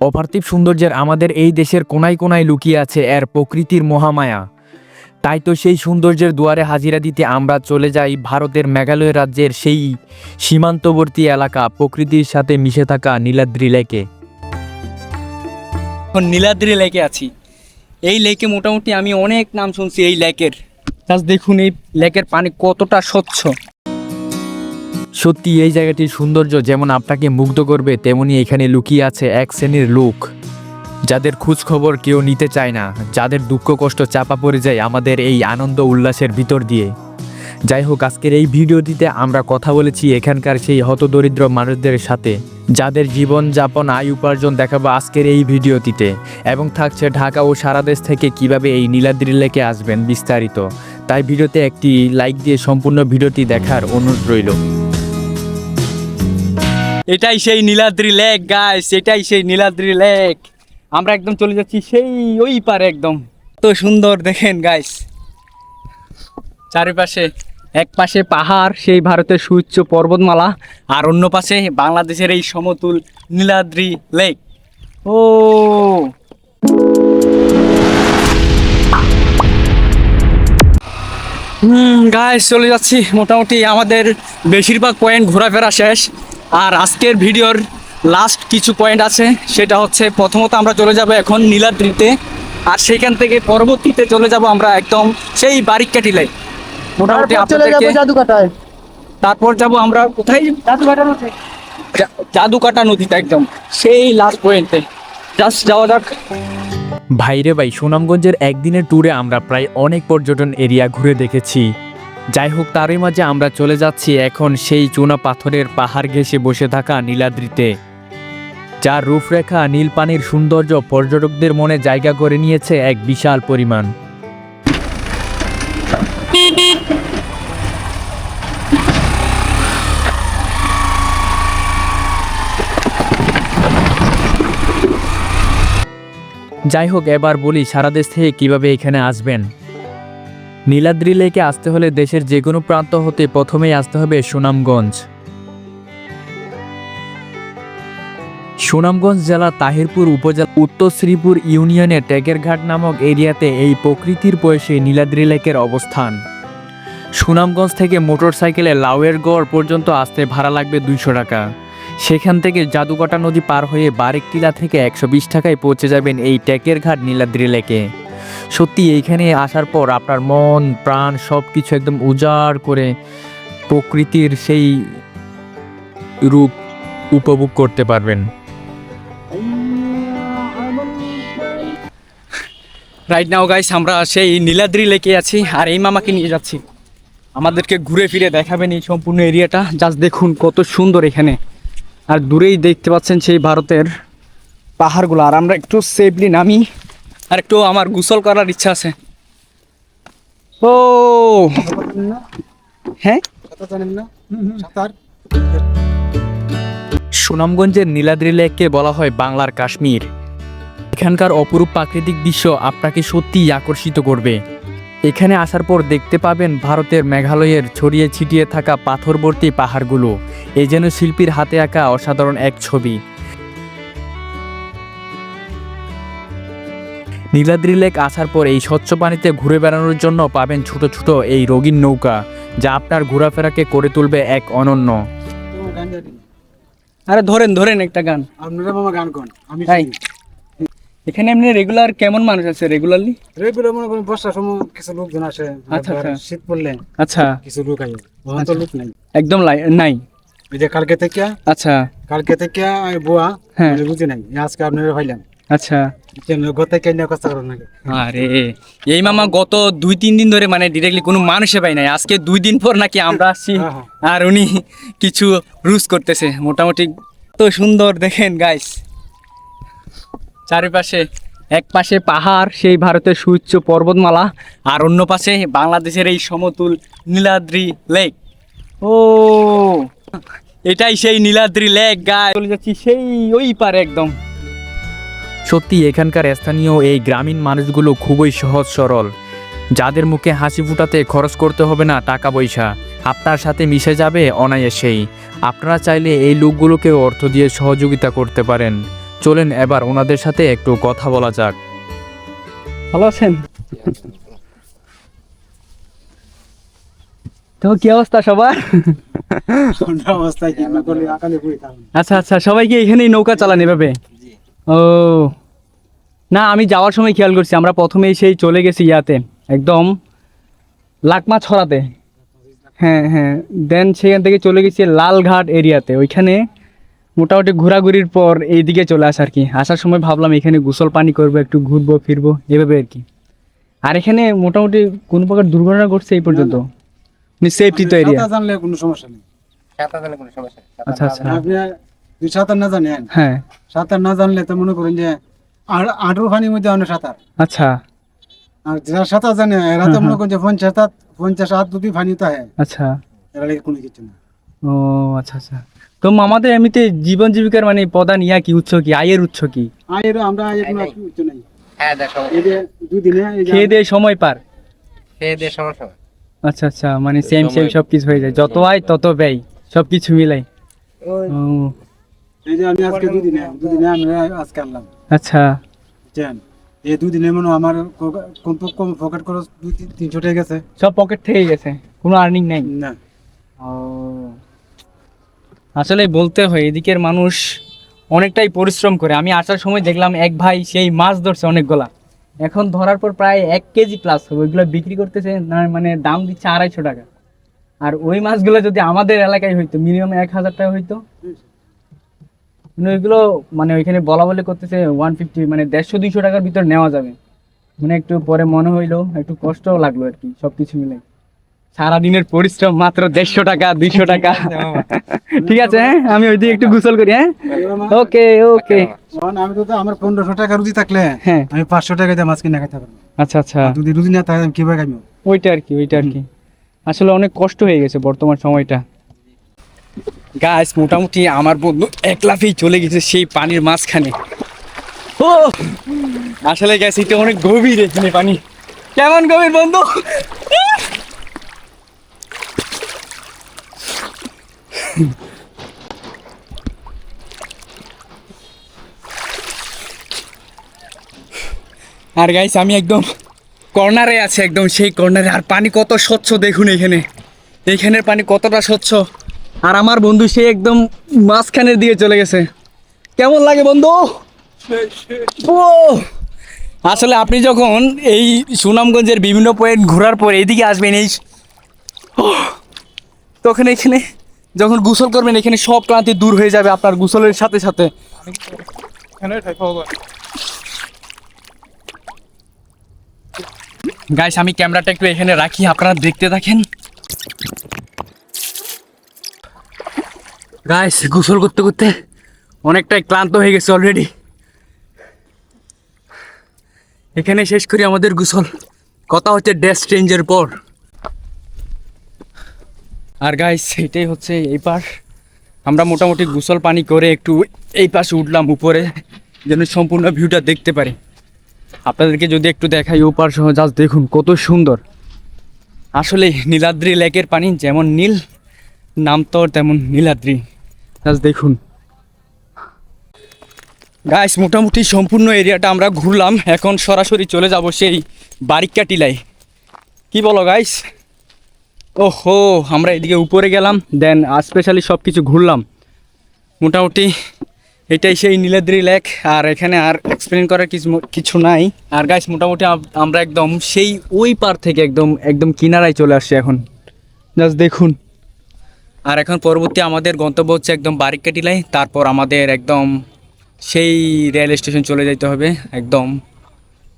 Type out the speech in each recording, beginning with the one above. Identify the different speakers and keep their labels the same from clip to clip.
Speaker 1: অপার্থিব সৌন্দর্যের আমাদের এই দেশের কোনায় কোনায় লুকিয়ে আছে এর প্রকৃতির মহামায়া। তাই তো সেই সৌন্দর্যের দুয়ারে হাজিরা দিতে আমরা চলে যাই ভারতের মেঘালয় রাজ্যের সেই সীমান্তবর্তী এলাকা প্রকৃতির সাথে মিশে থাকা নীলাদ্রি লেকে।
Speaker 2: নীলাদ্রি লেকে আছি। এই লেকে মোটামুটি আমি অনেক নাম শুনছি এই লেকের। দেখুন এই লেকের পানি কতটা স্বচ্ছ।
Speaker 1: সত্যি এই জায়গাটির সৌন্দর্য যেমন আপনাকে মুগ্ধ করবে, তেমনি এখানে লুকিয়ে আছে এক শ্রেণির লোক। যাদের খোঁজ খবর কেউ নিতে চায় না, যাদের দুঃখ কষ্ট চাপা পড়ে যায় আমাদের এই আনন্দ উল্লাসের ভিতর দিয়ে। যাই হোক, আজকের এই ভিডিওটিতে আমরা কথা বলেছি এখানকার সেই হতদরিদ্র মানুষদের সাথে, যাদের জীবন যাপন আয় উপার্জন দেখাবো আজকের এই ভিডিওটিতে। এবং থাকছে ঢাকা ও সারা দেশ থেকে কীভাবে এই নীলাদ্রি লেকে আসবেন বিস্তারিত। তাই ভিডিওতে একটি লাইক দিয়ে সম্পূর্ণ ভিডিওটি দেখার অনুরোধ রইল।
Speaker 2: এটাই সেই নীলাদ্রি লেক গাইস এটাই সেই নীলাদ্রি লেক। আমরা একদম চলে যাচ্ছি সেই ওই পারে একদম। তো সুন্দর, দেখেন গাইস চারিপাশে, এক পাশে পাহাড়, সেই ভারতের সুউচ্চ পর্বতমালা, আর অন্য পাশে বাংলাদেশের এই সমতুল নীলাদ্রি লেক। ও। হুম গাইস চলে যাচ্ছি। মোটামুটি আমাদের বেশিরভাগ পয়েন্ট ঘোরাফেরা শেষ। আর আজকের ভিডিওর লাস্ট কিছু পয়েন্ট আছে সেটা হচ্ছে প্রথমত আমরা চলে যাব এখন নীলাদ্রিতে আর সেখান থেকে পরবর্তীতে চলে যাব আমরা একদম সেই বারিককাটি লাই মোটামুটি আপনাদেরকে তারপর যাব আমরা কোথায়? জাদুকাটা নদীতে একদম সেই লাস্ট পয়েন্টে জাস্ট যাওয়া যাক।
Speaker 1: ভাইরে ভাই সুনামগঞ্জের একদিনের ট্যুরে আমরা প্রায় অনেক পর্যটন এরিয়া ঘুরে দেখেছি। যাই হোক তারই মাঝে আমরা চলে যাচ্ছি এখন সেই চুনা পাথরের পাহাড় ঘেঁষে বসে থাকা নীলাদ্রিতে। যার রূপরেখা নীল পানির সৌন্দর্য পর্যটকদের মনে জায়গা করে নিয়েছে এক বিশাল পরিমাণ। যাই হোক এবার বলি সারা দেশ থেকে কীভাবে এখানে আসবেন। নীলাদ্রি লেকে আসতে হলে দেশের যে কোনো প্রান্ত হতে প্রথমেই আসতে হবে সুনামগঞ্জ। সুনামগঞ্জ জেলা তাহিরপুর উপজেলা উত্তর শ্রীপুর ইউনিয়নের টেকেরঘাট নামক এরিয়াতে এই প্রকৃতির বয়সে নীলাদ্রি লেকের অবস্থান। সুনামগঞ্জ থেকে মোটরসাইকেলে লাউয়ের গড় পর্যন্ত আসতে ভাড়া লাগবে দুইশো টাকা। সেখান থেকে জাদুকাটা নদী পার হয়ে বারেকটিলা থেকে একশো বিশ টাকায় পৌঁছে যাবেন এই টেকের ঘাট নীলাদ্রি লেকে। সত্যি এইখানে আসার পর আপনার মন, প্রাণ সব কিছু একদম উজাড় করে প্রকৃতির সেই রূপ উপভোগ করতে পারবেন।
Speaker 2: রাইট নাও গাইস আমরা সেই নীলাদ্রি লেকে আছি আর এই মামাকে নিয়ে যাচ্ছি। আমাদেরকে ঘুরে ফিরে দেখাবেন এই সম্পূর্ণ এরিয়াটা। জাস্ট দেখুন কত সুন্দর এখানে। আর দূরেই দেখতে পাচ্ছেন সেই ভারতের পাহাড়গুলো। আর আমরা একটু সেফলি নামি। আর একটু আমার গোসল করার ইচ্ছা আছে। ও। হ্যাঁ?
Speaker 1: সুনামগঞ্জের নীলাদ্রি লেককে বলা হয় বাংলার কাশ্মীর। এখানকার অপরূপ প্রাকৃতিক দৃশ্য আপনাকে সত্যিই আকর্ষিত করবে। এখানে আসার পর দেখতে পাবেন ভারতের মেঘালয়ের ছড়িয়ে ছিটিয়ে থাকা পাথরবর্তী পাহাড়গুলো। এ যেন শিল্পীর হাতে আঁকা অসাধারণ এক ছবি। নীলাদ্রি লেক আসার পর এই স্বচ্ছ পানিতে ঘুরে বেড়ানোর জন্য পাবেন ছোট ছোট এই রঙিন নৌকা যা আপনার ঘোরাফেরাকে করে তুলবে এক অনন্য।
Speaker 2: আরে ধরেন ধরেন একটা গান।
Speaker 3: আপনারা মামা গান কোন আমি
Speaker 2: তাই। এখানে এমনি রেগুলার কেমন মানুষ আছে রেগুলারলি
Speaker 3: রেগুলার মনে করেন বর্ষার সময় কিছু লোকজন আসে
Speaker 2: আচ্ছা, আচ্ছা।
Speaker 3: শীত পড়লে
Speaker 2: আচ্ছা।
Speaker 3: কিছু লোক আইয়ে। ওখানে তো লোক নাই।
Speaker 2: একদম লাই নাই।
Speaker 3: এই যে কালকে থেকে
Speaker 2: আচ্ছা।
Speaker 3: কালকে থেকে বুয়া
Speaker 2: হ্যাঁ।
Speaker 3: বুঝি নাই। আজকে আপনারা ভাইলাম
Speaker 2: আচ্ছা। আরে এই মামা গত দুই তিন দিন ধরে মানে ডিরেক্টলি কোনো মানুষে পাই নাই। আজকে দুই দিন পর নাকি আমরা আসছি।
Speaker 3: হ্যাঁ, হ্যাঁ।
Speaker 2: আর উনি কিছু রুজ করতেছে। মোটামুটি তো সুন্দর দেখেন গাইস চারিপাশে এক পাশে পাহাড় সেই ভারতের সুউচ্চ পর্বতমালা আর অন্য পাশে বাংলাদেশের এই সমতুল নীলাদ্রি লেক ও এটাই সেই নীলাদ্রি লেক গায়ে চলে যাচ্ছি সেই ওই পারে একদম।
Speaker 1: সত্যি এখানকার স্থানীয় এই গ্রামীণ মানুষগুলো খুবই সহজ সরল। যাদের মুখে হাসি ফুটাতে খরচ করতে হবে না টাকা পয়সা। আপনার সাথে মিশে যাবে অনায়াসেই। আপনারা চাইলে এই লোকগুলোকে অর্থ দিয়ে সহযোগিতা করতে পারেন। চলেন এবার ওনাদের সাথে একটু কথা বলা যাক।
Speaker 2: ভালো আছেন? তো কি অবস্থা সবার? আচ্ছা আচ্ছা সবাইকে এখানেই নৌকা চালান এভাবে। ও। না আমি যাওয়ার সময় খেয়াল করছি আমরা প্রথমেই সেই চলে গেছি ইয়াতে একদম লাকমা ছড়াতে। হ্যাঁ হ্যাঁ দেন সেখান থেকে চলে গেছি লালঘাট এরিয়াতে ওইখানে মোটামুটি ঘোরাঘুরির পর এইদিকে চলে আসা আর কি। আসার সময় ভাবলাম এখানে গোসল পানি করব একটু ঘুরবো ফিরবো এভাবে আর কি। আর এখানে মোটামুটি কোন প্রকার দুর্ঘটনা ঘটছে এই পর্যন্ত? সেফটি তো এরিয়া
Speaker 3: জানলে কোনো সমস্যা নেই।
Speaker 2: আচ্ছা আচ্ছা।
Speaker 3: যদি সাঁতার না জানেন?
Speaker 2: হ্যাঁ।
Speaker 3: সাঁতার না জানলে তো মনে করেন যে আর আঁটুর পানির মধ্যে অনেক সাঁতার।
Speaker 2: আচ্ছা।
Speaker 3: আর যারা সাঁতার জানে এরা তো মনে করেন যে পঞ্চাশ হাত পঞ্চাশ হাত দুটি পানি তো হয়।
Speaker 2: আচ্ছা।
Speaker 3: এরা লাগে কোনো কিছু না।
Speaker 2: ও আচ্ছা আচ্ছা। তো আমাদের এমনিতে জীবন জীবিকার মানে প্রধান ইয়া কি উৎস কি? আয়ের উৎস কি?
Speaker 3: আয়ের আমরা এগুলো কিছু নাই। এই যে দুদিনে
Speaker 2: খেয়ে দিয়ে সময় পার।
Speaker 4: খেয়ে দিয়ে সমস্যা হয়।
Speaker 2: আচ্ছা আচ্ছা মানে সেম সেম সব কিছু হয়ে যায়। যত আয় তত ব্যয় সব কিছু মিলাই ও।
Speaker 3: এই যে আমি আজকে দুদিনে দুদিনে আমি আজকে আনলাম।
Speaker 2: আচ্ছা।
Speaker 3: এই দুদিনে মনে আমার কম কম পকেট খরচ দুই তিনশো টাকা গেছে।
Speaker 2: সব পকেট থেকে গেছে? কোনো আর্নিং নাই?
Speaker 3: না।
Speaker 2: ও। আসলে বলতে হয় এদিকের মানুষ অনেকটাই পরিশ্রম করে। আমি আসার সময় দেখলাম এক ভাই সেই মাছ ধরছে অনেকগুলা। এখন ধরার পর প্রায় এক কেজি প্লাস হবে। ওইগুলো বিক্রি করতেছে না মানে দাম দিচ্ছে আড়াইশো টাকা। আর ওই মাছগুলো যদি আমাদের এলাকায় হইতো মিনিমাম এক হাজার টাকা হইতো মানে ওইগুলো মানে ওইখানে বলা বলে করতেছে ওয়ান ফিফটি মানে দেড়শো দুইশো টাকার ভিতর নেওয়া যাবে। মানে একটু পরে মনে হইল একটু কষ্টও লাগল আর কি সব কিছু মিলে সারাদিনের পরিশ্রম মাত্র দেড়শো টাকা দুইশো টাকা। ঠিক আছে হ্যাঁ আমি ওইদিকে একটু গোসল করি হ্যাঁ? ওকে ওকে।
Speaker 3: আমি তো আমার পনেরোশো টাকা রুজি থাকলে
Speaker 2: হ্যাঁ।
Speaker 3: আমি পাঁচশো টাকা দিয়ে মাছ কিনে খেতে পারব।
Speaker 2: আচ্ছা আচ্ছা।
Speaker 3: যদি রুজি না থাকে আমি কীভাবে খাইবো?
Speaker 2: ওইটা আর কি ওইটা আর কি। আসলে অনেক কষ্ট হয়ে গেছে বর্তমান সময়টা। গাছ মোটামুটি আমার বন্ধু এক লাফেই চলে গেছে সেই পানির মাঝখানে। ও! আসলে গ্যাস এটা অনেক গভীর এখানে পানি। কেমন গভীর বন্ধু? আর গাইস, আমি একদম কর্নারে আছে, একদম সেই কর্নারে। আর পানি কত স্বচ্ছ দেখুন এখানে। এইখানের পানি কতটা স্বচ্ছ। আর আমার বন্ধু সে একদম মাঝখানের দিকে চলে গেছে। কেমন লাগে বন্ধু? আসলে আপনি যখন এই সুনামগঞ্জের বিভিন্ন পয়েন্ট ঘোরার পর এইদিকে আসবেন এই তখন এখানে যখন গোসল করবেন, এখানে সব ক্লান্তি দূর হয়ে যাবে আপনার গোসলের সাথে সাথে। গাইস আমি ক্যামেরাটা একটু এখানে রাখি, আপনারা দেখতে থাকেন। গাইস গোসল করতে করতে অনেকটাই ক্লান্ত হয়ে গেছে অলরেডি এখানে শেষ করি আমাদের গোসল। কথা হচ্ছে ড্রেস চেঞ্জের পর। আর গাইস এটাই হচ্ছে এই পাশ। আমরা মোটামুটি গোসল পানি করে একটু এই পাশে উঠলাম উপরে, যেন সম্পূর্ণ ভিউটা দেখতে পারি। আপনাদেরকে যদি একটু দেখাই ওপার সহ জাস্ট দেখুন কত সুন্দর। আসলে নীলাদ্রি লেকের পানি যেমন নীল নাম তো তেমন নীলাদ্রি। জাস্ট দেখুন। গাইস মোটামুটি সম্পূর্ণ এরিয়াটা আমরা ঘুরলাম। এখন সরাসরি চলে যাব সেই বারিক্কা টিলায় কি বলো গাইস ওহো, আমরা এদিকে উপরে গেলাম দেন স্পেশালি সব কিছু ঘুরলাম। মোটামুটি এটাই সেই নীলাদ্রি লেক আর এখানে আর এক্সপ্লেন করার কিছু কিছু নাই। আর গাইস মোটামুটি আমরা একদম সেই ওই পার থেকে একদম একদম কিনারায় চলে আসছি এখন। জাস্ট দেখুন। আর এখন পরবর্তী আমাদের গন্তব্য হচ্ছে একদম বারিকাটিলাই তারপর আমাদের একদম সেই রেল স্টেশন চলে যেতে হবে, একদম।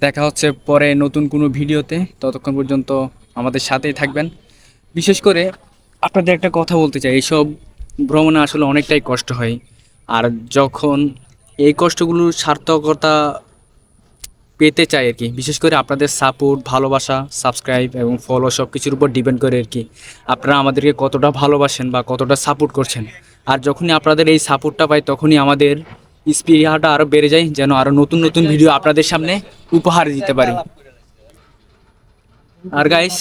Speaker 2: দেখা হচ্ছে পরে নতুন কোনো ভিডিওতে, ততক্ষণ পর্যন্ত আমাদের সাথেই থাকবেন। বিশেষ করে আপনাদের একটা কথা বলতে চাই, এইসব ভ্রমণে আসলে অনেকটাই কষ্ট হয়। আর যখন এই কষ্টগুলোর সার্থকতা পেতে চাই আর কি। বিশেষ করে আপনাদের সাপোর্ট ভালোবাসা সাবস্ক্রাইব এবং ফলো সব কিছুর উপর ডিপেন্ড করে আর কি। আপনারা আমাদেরকে কতটা ভালোবাসেন বা কতটা সাপোর্ট করছেন। আর যখনই আপনাদের এই সাপোর্টটা পাই, তখনই আমাদের স্পিরিয়াটা আরও বেড়ে যায়, যেন আরও নতুন নতুন ভিডিও আপনাদের সামনে উপহার দিতে পারি। আর গাইস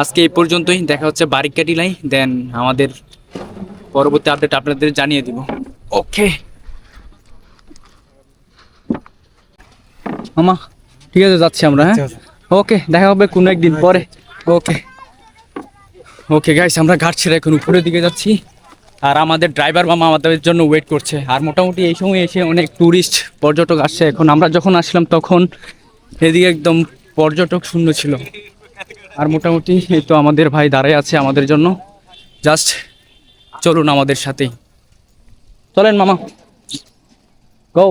Speaker 2: আজকে এই পর্যন্তই। দেখা হচ্ছে বারিকাটিলাই দেন আমাদের পরবর্তী আপডেট আপনাদের জানিয়ে দিব। ওকে মামা ঠিক আছে যাচ্ছি আমরা হ্যাঁ? ওকে দেখা হবে কোনো একদিন পরে। ওকে। ওকে গাইস আমরা ঘাট ছেড়ে এখন উপরের দিকে যাচ্ছি। আর আমাদের ড্রাইভার মামা আমাদের জন্য ওয়েট করছে। আর মোটামুটি এই সময় এসে অনেক ট্যুরিস্ট পর্যটক আসছে। এখন আমরা যখন আসলাম তখন এদিকে একদম পর্যটক শূন্য ছিল। আর মোটামুটি এই তো আমাদের ভাই দাঁড়ায় আছে আমাদের জন্য। জাস্ট চলুন আমাদের সাথেই। চলেন মামা। গো